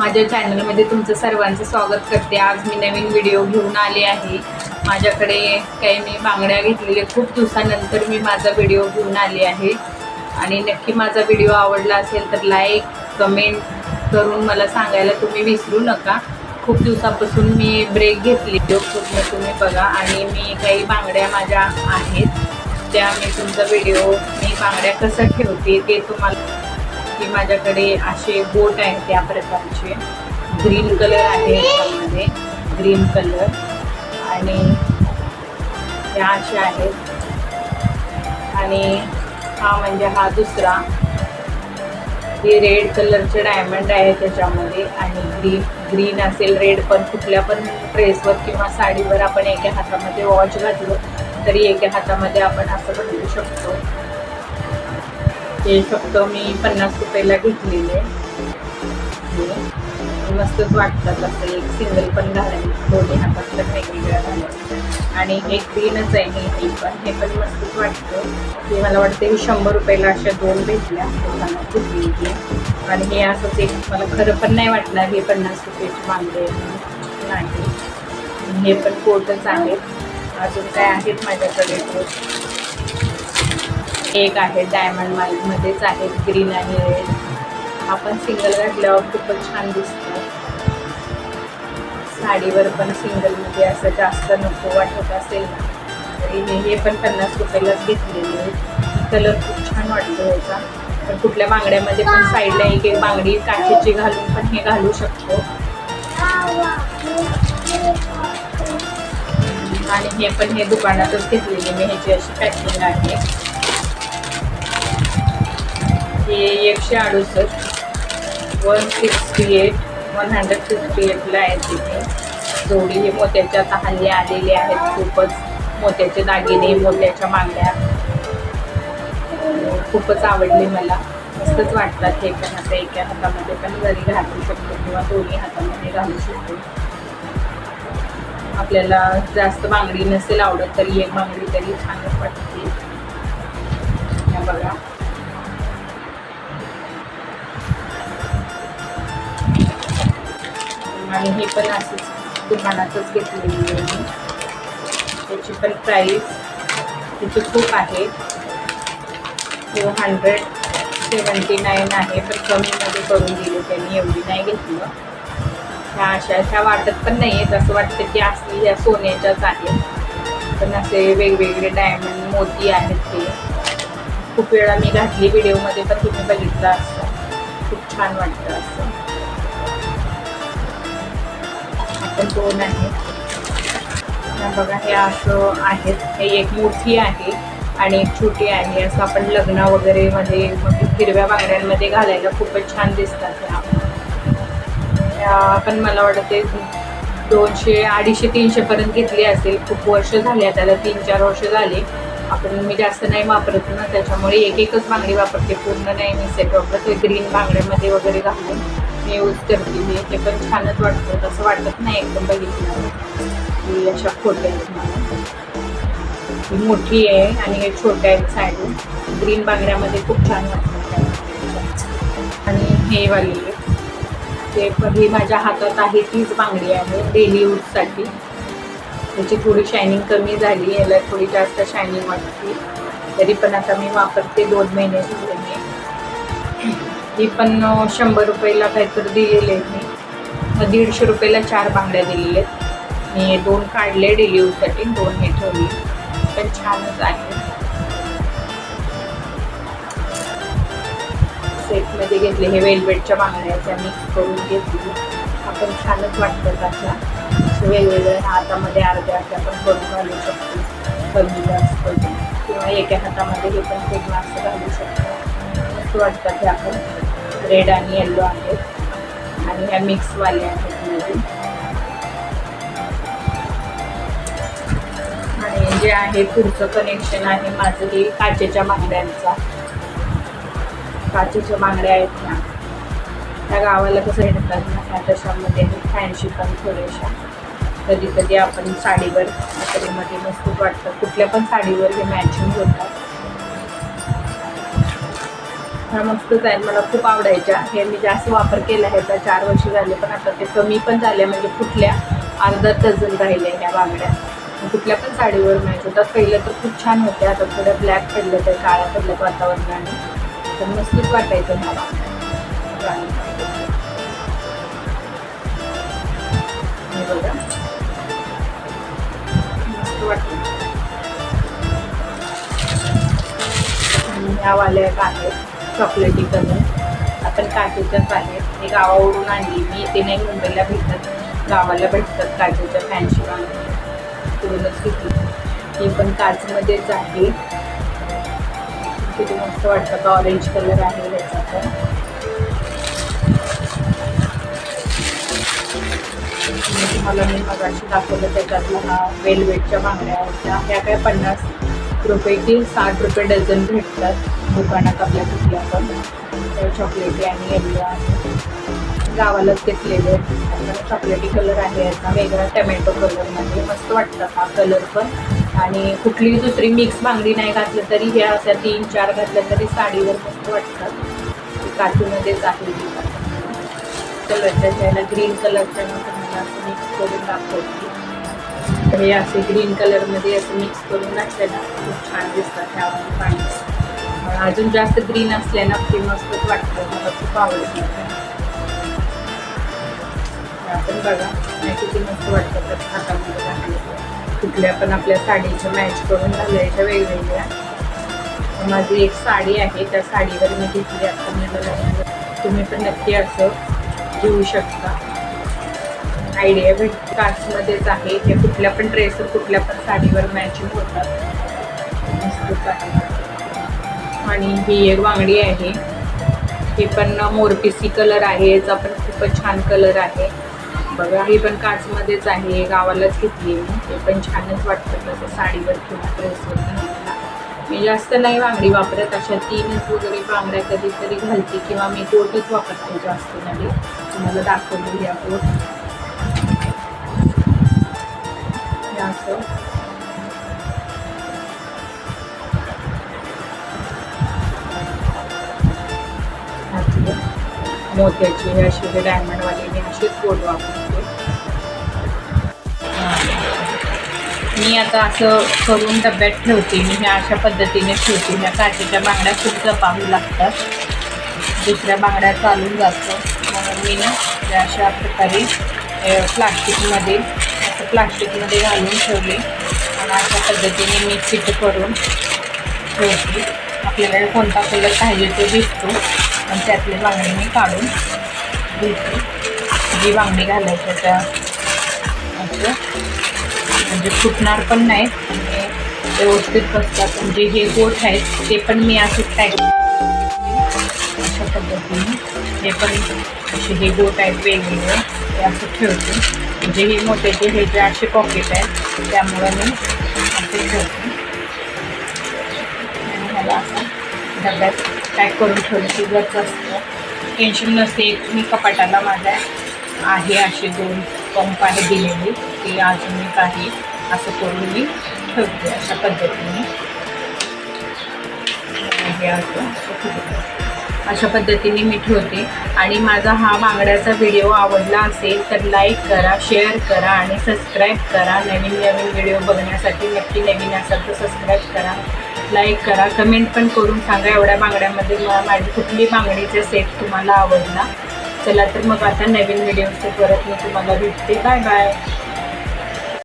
माझ्या चॅनलमध्ये तुमचं सर्वांचं स्वागत करते. आज मी नवीन व्हिडिओ घेऊन आले आहे. माझ्याकडे काही मी बांगड्या घेतलेले खूप दिवसानंतर मी माझा व्हिडिओ घेऊन आले आहे. आणि नक्की माझा व्हिडिओ आवडला असेल तर लाईक कमेंट करून मला सांगायला तुम्ही विसरू नका. खूप दिवसापासून मी ब्रेक घेतली. तो पूर्ण तुम्ही बघा. आणि मी काही बांगड्या माझ्या आहेत. त्या मी तुमचा व्हिडिओ मी बांगड्या कसं ठेवते ते तुम्हाला की माझ्याकडे असे बोट आहेत त्या प्रकारचे. ग्रीन कलर आहे त्यामध्ये. Green colour. आणि ह्या अशा आहेत. आणि हा म्हणजे हा दुसरा. हे रेड कलरचे डायमंड आहे त्याच्यामध्ये. आणि ग्रीन ग्रीन असेल रेड पण कुठल्या पण ड्रेसवर किंवा साडीवर आपण एका हातामध्ये वॉच घातलो तरी एका हातामध्ये आपण असं बघू शकतो. हे फक्त मी पन्नास रुपयाला घेतलेले. मस्तच वाटतात असं एक सिंगल पण घालायला. दोन्ही हातात तर वेगवेगळ्या घालायला आणि एक ग्रीनच आहे हे पण. हे पण मस्तच वाटतं. हे मला वाटतं हे शंभर रुपयाला अशा दोन भेटल्या. दुकानात घेतली आणि हे असंच एक मला खरं पण नाही वाटणार हे पन्नास रुपयाची मागले नाही हे पण कोटच आहेत अजून काय आहेत माझ्याकडे? एक आहे डायमंड माईलमध्येच आहे ग्रीन आणि रेड आपण सिंगल घातल्यावर खूपच छान दिसतो. साडीवर पण सिंगलमध्ये असं जास्त नको वाटत असेल. ना तरी हे हे पण पन्नास रुपयालाच घेतलेली आहेत कलर खूप छान वाटतो ह्याचा पण कुठल्या बांगड्यामध्ये पण साईडला एक एक बांगडी काचेची घालून पण हे घालू शकतो. आणि हे पण हे दुकानातच घेतलेली मी ह्याची अशी पॅकिंग आहे. हे एकशे अडुसष्ट. One sixty eight one hundred fifty एटला आहे तिथे. जोडी हे मोत्याच्या आता हल्ली आलेले आहेत खूपच मोत्याचे दागिने मोत्याच्या मागल्या खूपच आवडले मला. मस्तच वाटतात हे पण आता एका हातामध्ये पण घरी घालू शकतो किंवा दोन्ही हातामध्ये घालू शकतो. आपल्याला जास्त बांगडी नसेल आवडत तरी एक बांगडी तरी छानच वाटते. आणि हे पण असंच दुकानातच घेतलेली आहे मी. त्याची पण प्राईस तिची खूप आहे. टू हंड्रेड सेवन्टी नाईन आहे पण कमीमध्ये करून दिली त्यांनी एवढी नाही घेतलं ह्या अशा ह्या वाटत पण नाही आहेत असं वाटतं की असली ह्या सोन्याच्याच आहेत. पण असे वेगवेगळे डायमंड मोती आहेत ते. खूप वेळा मी घातली व्हिडिओमध्ये पण तुम्ही बघितलं असतं. खूप छान वाटतं असं. आपण दोन आहेत बघा हे असं आहेत. हे एक मोठी आहे आणि एक छोटी आहे. असं आपण लग्न वगैरे मध्ये मग हिरव्या बांगड्यांमध्ये घालायला खूपच छान दिसतात ह्या. पण मला वाटते दोनशे अडीचशे तीनशेपर्यंत घेतली असेल. खूप वर्ष झाली त्याला तीन चार वर्ष झाली. आपण मी जास्त नाही वापरत ना त्याच्यामुळे एक एकच बांगडी वापरते. पूर्ण नाही मी सेट वापरत. ग्रीन बांगड्यामध्ये वगैरे घालून. मी यूज करते. मी ते पण छानच वाटतं. तसं वाटत नाही एकदम बघितलं की अशा खोट्या आहेत मला. ही मोठी आहे आणि हे छोट्या आहेत साईड ग्रीन बांगड्यामध्ये खूप छान वाटतं. आणि हे वाली ते पण ही माझ्या हातात आहे तीच बांगडी आहे डेली यूजसाठी त्याची थोडी शायनिंग कमी झाली याला थोडी जास्त शायनिंग वाटते. तरी पण आता मी वापरते दोन महिने झाले मी. ही पण शंभर रुपयाला काहीतरी दिलेले आहेत. मी दीडशे रुपयाला चार बांगड्या दिलेल्या आहेत. मी दोन काढले डेली यूजसाठी दोन हे ठेवले. पण छानच आहे. सेटमध्ये घेतले हे वेलवेटच्या बांगड्याच्या मिक्स करून घेतली. आपण छानच वाटतात अशा वेगवेगळ्या हातामध्ये अर्ध्या अर्ध्या पण करून घालू शकतो. कमी जास्त किंवा एका हातामध्ये हे पण ते ग्लास घालू शकतो. असं वाटतात हे आपण. रेड आणि येल्लो आहेत. आणि ह्या मिक्सवाल्या आहेत आणि जे आहे पुढचं कनेक्शन आहे माझं हे काचेच्या बांगड्यांचा काचेच्या बांगड्या आहेत ना. त्या गावाला कसं येतात ना त्या तशामध्ये फॅन्सी पण थोड्याशा. कधी कधी आपण साडीवर मध्ये मस्त वाटतं. कुठल्या पण साडीवर हे मॅचिंग होतात. ह्या मस्तच आहेत. मला खूप आवडायच्या. हे मी जास्त वापर केला ह्याचा चार वर्ष झाले पण आता ते कमी पण झाले म्हणजे कुठल्या अर्धा डझन राहिले ह्या बांगड्या. कुठल्या पण साडीवर मॅच होतात पहिलं तर खूप छान होते आता थोड्या ब्लॅक पडलं तर काळ्या पडल्यात वातावरणाने. तर मस्तच वाटायचं ह्या बांगड्या. हे बघा. मस्त ह्या वाल्या आहेत. चॉकलेटी कलर आपण काजूच्या आहेत हे गावावरून आणली. मी इथे नाही मुंबईला भेटत. गावाला भेटतात काजूच्या फॅन्सी पूर्णच किती ही पण काजूमध्येच आहे. किती मस्त वाटतं. का ऑरेंज कलर आहे याचा पण. तुम्हाला मी मगाशी दाखवलं त्याच्यातला हा वेलवेटच्या बांगड्या होत्या. ह्या काय पन्नास रुपये की साठ रुपये डझन भेटतात दुकानात आपल्या कुठल्या आपण चॉकलेटी आणि येल्लो गावालाच घेतलेले. चॉकलेटी कलर आहे. याचा वेगळा टमॅटो कलरमध्ये मस्त वाटतात हा कलर पण. आणि कुठलीही दुसरी मिक्स बांगडी नाही घातलं तरी ह्या अशा तीन चार घातल्या तरी साडीवर मस्त वाटतात. काचूमध्येच आहे कलरच्या ज्याला ग्रीन कलरच्या तुम्हाला असं मिक्स करून दाखवते. तर हे असे ग्रीन कलरमध्ये असं मिक्स करून घातले ना खूप छान दिसतात ह्या पाणी अजून जास्त ग्रीन असल्यानं ते मस्तच वाटतं. मला खूप आवडतं. आपण बघा. नाही किती मस्त वाटतं तर हातामध्ये कुठल्या पण आपल्या साडीच्या मॅच करून घालायच्या वेगवेगळ्या. माझी एक साडी आहे. त्या साडीवर मी घेतली. आता मला तुम्ही पण नक्की असं घेऊ शकता. आयडिया भेट काचमध्येच आहे. हे कुठल्या पण ड्रेसवर कुठल्या पण साडीवर मॅचिंग होतात. मस्तच आहे. आणि ही एक बांगडी आहे. ही पण मोरपिसी कलर आहे. याचा पण खूपच छान कलर आहे. बघा ही पण काचमध्येच आहे. गावालाच घेतली मी. हे पण छानच वाटतं तसं साडीवर किंवा ड्रेसवर मी जास्त नाही बांगडी वापरत. अशा तीनच वगैरे बांगड्या कधीतरी घालते किंवा मी कोटच वापरते जास्त नाही. तुम्हाला दाखवलेली या कोट असं. मोत्याची हे अशी हे डायमंडवाली मी अशीच कोट वापरते मी आता असं करून डब्यात ठेवते. मी ह्या अशा पद्धतीने ठेवते. ह्या काठीच्या बांगड्या खूप जपावी लागतात. दुसऱ्या बांगड्या चालून जातं. म्हणून मी ना अशा प्रकारे प्लास्टिकमध्ये प्लास्टिकमध्ये घालून ठेवले. आणि अशा पद्धतीने मी फिट करून ठेवते आपल्याला कोणता कलर पाहिजे तो दिसतो. आणि त्यातले बांगडी मी काढून घेते. जी बांगडी घालायची त्या असं. म्हणजे फुटणार पण नाही आणि व्यवस्थित बसतात. म्हणजे हे गोठ आहेत ते पण मी असे टाईप अशा पद्धतीने हे पण असे हे गोट आहेत वेगवेगळे ते असं ठेवते. म्हणजे हे मोठे हे जे असे पॉकेट आहेत त्यामुळं मी असे ठेवते. आणि ह्याला असं डब्यात पॅक करून ठेवलं की असतं. टेन्शन नसते एक मी कपाटाला माझ्या आहे असे दोन पंप आहे दिलेले ते अजून एक आहे. असं करून मी ठेवते अशा पद्धतीने. हे असं अशा पद्धतीने मी ठेवते. आणि माझा हा बांगड्याचा व्हिडिओ आवडला असेल तर लाईक करा शेअर करा आणि सबस्क्राईब करा. नवीन नवीन व्हिडिओ बघण्यासाठी नक्की नवीन असाल तर सबस्क्राईब करा. लाईक करा. कमेंट पण करून सांगा एवढ्या बांगड्यामध्ये मला माझी कुठली बांगडीचा सेट तुम्हाला आवडला. चला तर मग आता नवीन व्हिडिओचं परत मी तुम्हाला भेटते. Bye bye